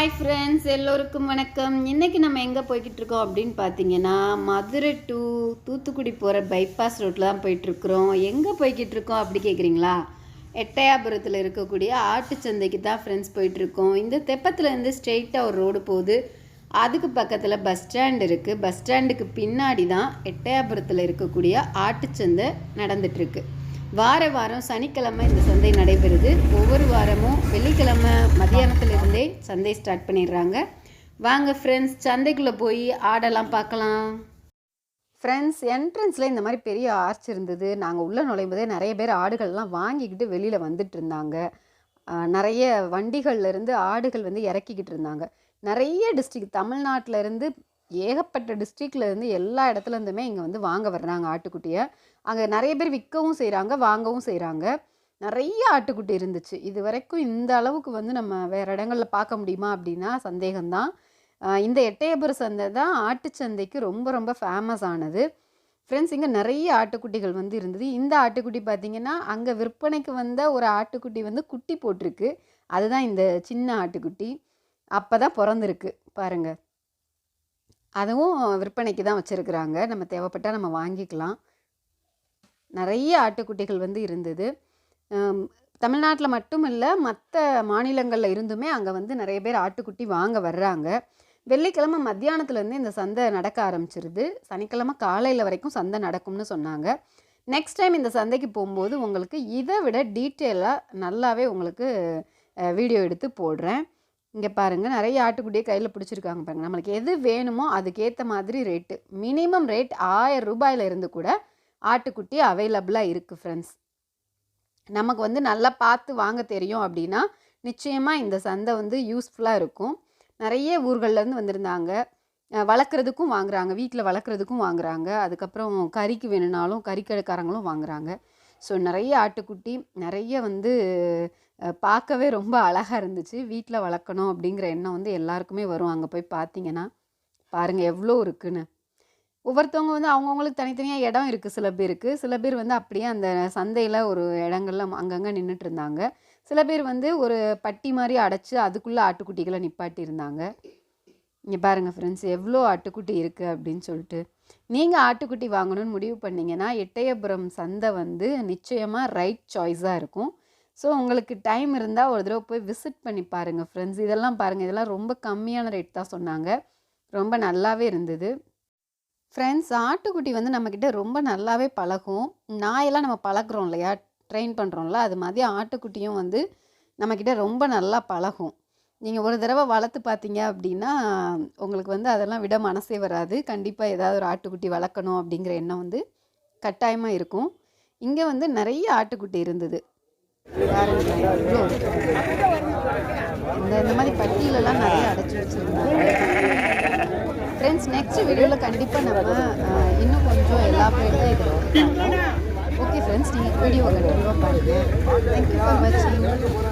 Hi friends எல்லோருக்கும் வணக்கம். இன்றைக்கி நம்ம எங்கே போய்கிட்டு இருக்கோம் அப்படின்னு பார்த்தீங்கன்னா மதுரை டு தூத்துக்குடி போகிற பைபாஸ் ரோட்டில் தான் போயிட்டுருக்குறோம் எங்கே போய்கிட்டு இருக்கோம் அப்படி கேட்குறீங்களா எட்டயாபுரத்தில் இருக்கக்கூடிய ஆட்டுச்சந்தைக்கு தான் ஃப்ரெண்ட்ஸ் போயிட்டுருக்கோம் இந்த தெப்பத்துலேருந்து ஸ்ட்ரெயிட்டாக ஒரு ரோடு போகுது. அதுக்கு பக்கத்தில் பஸ் ஸ்டாண்ட் இருக்குது பஸ் ஸ்டாண்டுக்கு பின்னாடி தான் எட்டயாபுரத்தில் இருக்கக்கூடிய ஆட்டுச்சந்தை நடந்துகிட்ருக்கு வார வாரம் சனிக்கிழமை இந்த சந்தை நடைபெறுது. ஒவ்வொரு வாரமும் வெள்ளிக்கிழமை மதியானத்துலேருந்தே சந்தை ஸ்டார்ட் பண்ணிடுறாங்க. வாங்க ஃப்ரெண்ட்ஸ் சந்தைக்குள்ளே போய் ஆடெல்லாம் பார்க்கலாம். ஃப்ரெண்ட்ஸ் என்ட்ரன்ஸில் இந்த மாதிரி பெரிய ஆர்ச் இருந்தது. நாங்கள் உள்ளே நுழையும் போதே நிறைய பேர் ஆடுகள்லாம் வாங்கிக்கிட்டு வெளியில் வந்துட்டு இருந்தாங்க. நிறைய வண்டிகள்லேருந்து ஆடுகள் வந்து இறக்கிக்கிட்டு இருந்தாங்க. நிறைய டிஸ்ட்ரிக்ட் தமிழ்நாட்டிலேருந்து ஏகப்பட்ட டிஸ்ட்ரிக்ட்லேருந்து எல்லா இடத்துலேருந்துமே இங்கே வந்து வாங்க வர்றாங்க ஆட்டுக்குட்டியை. அங்கே நிறைய பேர் விற்கவும் செய்கிறாங்க வாங்கவும் செய்கிறாங்க நிறைய ஆட்டுக்குட்டி இருந்துச்சு. இது வரைக்கும் இந்த அளவுக்கு வந்து நம்ம வேறு இடங்களில் பார்க்க முடியுமா அப்படின்னா சந்தேகம்தான். இந்த எட்டயபுர சந்தை தான் ஆட்டுச்சந்தைக்கு ரொம்ப ரொம்ப ஃபேமஸ் ஆனது. ஃப்ரெண்ட்ஸ் இங்கே நிறைய ஆட்டுக்குட்டிகள் வந்து இருந்தது. இந்த ஆட்டுக்குட்டி பார்த்திங்கன்னா அங்கே விற்பனைக்கு வந்த ஒரு ஆட்டுக்குட்டி வந்து குட்டி போட்டிருக்கு. அதுதான் இந்த சின்ன ஆட்டுக்குட்டி. அப்போ தான் பிறந்திருக்கு. பாருங்கள் அதுவும் விற்பனைக்கு தான் வச்சுருக்குறாங்க. நம்ம தேவைப்பட்டால் நம்ம வாங்கிக்கலாம். நிறைய ஆட்டுக்குட்டிகள் வந்து இருந்தது. தமிழ்நாட்டில் மட்டும் இல்லை மற்ற மாநிலங்களில் இருந்துமே அங்கே வந்து நிறைய பேர் ஆட்டுக்குட்டி வாங்க வர்றாங்க. வெள்ளிக்கிழமை மத்தியானத்துலேருந்து இந்த சந்தை நடக்க ஆரம்பிச்சிருது. சனிக்கிழமை காலையில் வரைக்கும் சந்தை நடக்கும்னு சொன்னாங்க. நெக்ஸ்ட் டைம் இந்த சந்தைக்கு போகும்போது உங்களுக்கு இதை விட டீட்டெயிலாக நல்லாவே உங்களுக்கு வீடியோ எடுத்து போடுறேன். இங்கே பாருங்கள் நிறைய ஆட்டுக்குட்டியை கையில் பிடிச்சிருக்காங்க பாருங்கள் நம்மளுக்கு எது வேணுமோ அதுக்கேற்ற மாதிரி ரேட்டு மினிமம் ரேட் ஆயிரம் ரூபாயில இருந்து கூட ஆட்டுக்குட்டி அவைலபிளாக இருக்குது ஃப்ரெண்ட்ஸ் நமக்கு வந்து நல்லா பார்த்து வாங்க தெரியும் அப்படின்னா நிச்சயமாக இந்த சந்தை வந்து யூஸ்ஃபுல்லாக இருக்கும். நிறைய ஊர்கள்லேருந்து வந்திருந்தாங்க. வளர்க்குறதுக்கும் வாங்குறாங்க வீட்டில் வளர்க்குறதுக்கும் வாங்குறாங்க. அதுக்கப்புறம் கறிக்கு வேணும்னாலும் கறிக்கடைக்காரங்களும் வாங்குறாங்க. ஸோ நிறைய ஆட்டுக்குட்டி நிறைய வந்து பார்க்கவே ரொம்ப அழகாக இருந்துச்சு. வீட்டில் வளர்க்கணும் அப்படிங்கிற எண்ணம் வந்து எல்லாருக்குமே வரும். அங்கே போய் பார்த்தீங்கன்னா பாருங்கள் எவ்வளோ இருக்குன்னு. ஒவ்வொருத்தவங்க வந்து அவங்கவுங்களுக்கு தனித்தனியாக இடம் இருக்குது சில பேருக்கு. சில பேர் வந்து அப்படியே அந்த சந்தையில் ஒரு இடங்கள்ல அங்கங்கே நின்றுட்டு இருந்தாங்க. சில பேர் வந்து ஒரு பட்டி மாதிரி அடைச்சி அதுக்குள்ளே ஆட்டுக்குட்டிகளை நிப்பாட்டி இருந்தாங்க. இங்கே பாருங்கள் ஃப்ரெண்ட்ஸ் எவ்வளோ ஆட்டுக்குட்டி இருக்குது அப்படின்னு சொல்லிட்டு. நீங்கள் ஆட்டுக்குட்டி வாங்கணும்னு முடிவு பண்ணீங்கன்னா எட்டயபுரம் சந்தை வந்து நிச்சயமாக ரைட் சாய்ஸாக இருக்கும். ஸோ உங்களுக்கு டைம் இருந்தால் ஒரு தடவை போய் விசிட் பண்ணி பாருங்கள் ஃப்ரெண்ட்ஸ் இதெல்லாம் பாருங்கள் இதெல்லாம் ரொம்ப கம்மியான ரேட் தான் சொன்னாங்க. ரொம்ப நல்லாவே இருந்தது. ஃப்ரெண்ட்ஸ் ஆட்டுக்குட்டி வந்து நம்மக்கிட்ட ரொம்ப நல்லாவே பழகும். நாயெல்லாம் நம்ம பழகுறோம் இல்லையா? ட்ரெயின் பண்ணுறோம்ல அது மாதிரி ஆட்டுக்குட்டியும் வந்து நம்மக்கிட்ட ரொம்ப நல்லா பழகும். நீங்கள் ஒரு தடவை வளர்த்து பார்த்தீங்க அப்படின்னா உங்களுக்கு வந்து அதெல்லாம் விட மனசே வராது. கண்டிப்பாக ஏதாவது ஒரு ஆட்டுக்குட்டி வளர்க்கணும் அப்படிங்கிற எண்ணம் வந்து கட்டாயமாக இருக்கும். இங்கே வந்து நிறைய ஆட்டுக்குட்டி இருந்தது. இந்த இந்த மாதிரி பட்டியலெல்லாம் நிறைய அடைச்சி வச்சுருந்தாங்க. ஃப்ரெண்ட்ஸ் நெக்ஸ்ட் வீடியோவில் கண்டிப்பாக நம்ம இன்னும் கொஞ்சம் எல்லா பேருமே இதில் ஓகே ஃப்ரெண்ட்ஸ் நீங்கள் வீடியோவை கண்டிப்பாக பாருங்கள் தேங்க்யூ ஃபார் வாட்சிங்